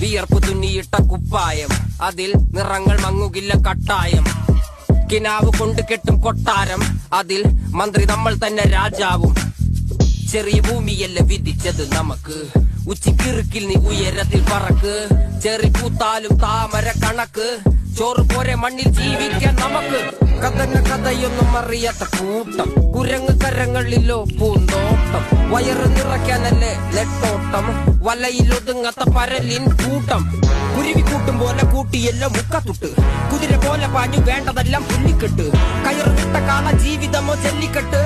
വിയർപ്പ് തുന്നിയിട്ട കുപ്പായം. അതിൽ നിറങ്ങൾ മങ്ങുകില്ല കട്ടായം. കിനാവ് കൊണ്ട് കെട്ടും കൊട്ടാരം. അതിൽ മന്ത്രി നമ്മൾ തന്നെ രാജാവും. ചെറിയ ഭൂമിയല്ല വിധിച്ചത് നമുക്ക്. ഉച്ചിക്കിറുക്കിൽ നീ ഉയരത്തിൽ പറക്ക്. ചെറി പൂത്താലും താമര കണക്ക്. ചോറ് പോരെ മണ്ണിൽ ജീവിക്കാൻ നമുക്ക്. കഥന കഥയൊന്നും അറിയാത്ത കൂട്ടം. കുരങ്ങ് കരങ്ങളിലോ പൂന്തോട്ടം. വയറ് നിറയ്ക്കാനല്ലേ നെട്ടോട്ടം വലയിലൊതുങ്ങാത്ത പരലിൻ കൂട്ടം. കുരുവി കൂട്ടും പോലെ കൂട്ടിയെല്ലാം മുക്കത്തുട്ട്. കുതിര പോലെ പാഞ്ഞു വേണ്ടതെല്ലാം പുല്ലിക്കെട്ട്. കയറുകിട്ട കാണ ജീവിതമോ ചെല്ലിക്കെട്ട്